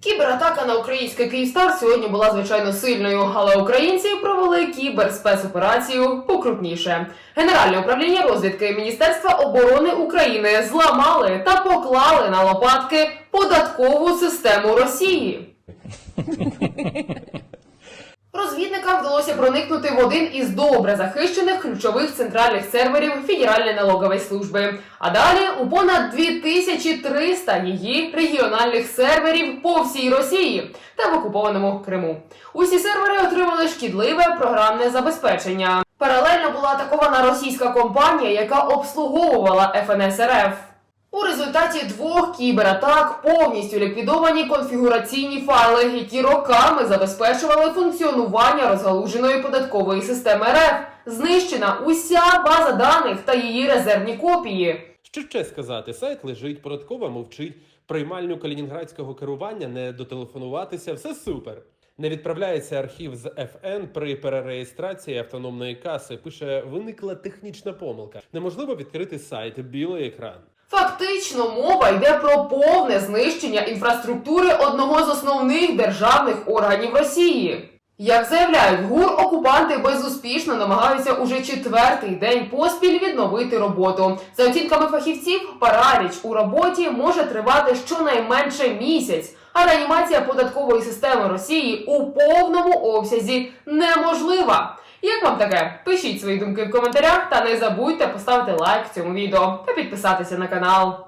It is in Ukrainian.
Кібератака на український Київстар сьогодні була звичайно сильною, але українці провели кіберспецоперацію покрупніше. Генеральне управління розвідки Міністерства оборони України зламали та поклали на лопатки податкову систему Росії. Розвідникам вдалося проникнути в один із добре захищених ключових центральних серверів Федеральної налогової служби. А далі у понад 2300 її регіональних серверів по всій Росії та в окупованому Криму. Усі сервери отримали шкідливе програмне забезпечення. Паралельно була атакована російська компанія, яка обслуговувала ФНС РФ. У результаті двох кібератак повністю ліквідовані конфігураційні файли, які роками забезпечували функціонування розгалуженої податкової системи РФ. Знищена уся база даних та її резервні копії. Що ще сказати? Сайт лежить, податкова мовчить, приймальню калінінградського керування не дотелефонуватися, все супер. Не відправляється архів з ФН при перереєстрації автономної каси. Пише: виникла технічна помилка. Неможливо відкрити сайт, білий екран. Фактично мова йде про повне знищення інфраструктури одного з основних державних органів Росії. Як заявляють ГУР, окупанти безуспішно намагаються уже четвертий день поспіль відновити роботу. За оцінками фахівців, параліч у роботі може тривати щонайменше місяць, а реанімація податкової системи Росії у повному обсязі неможлива. Як вам таке? Пишіть свої думки в коментарях та не забудьте поставити лайк цьому відео та підписатися на канал.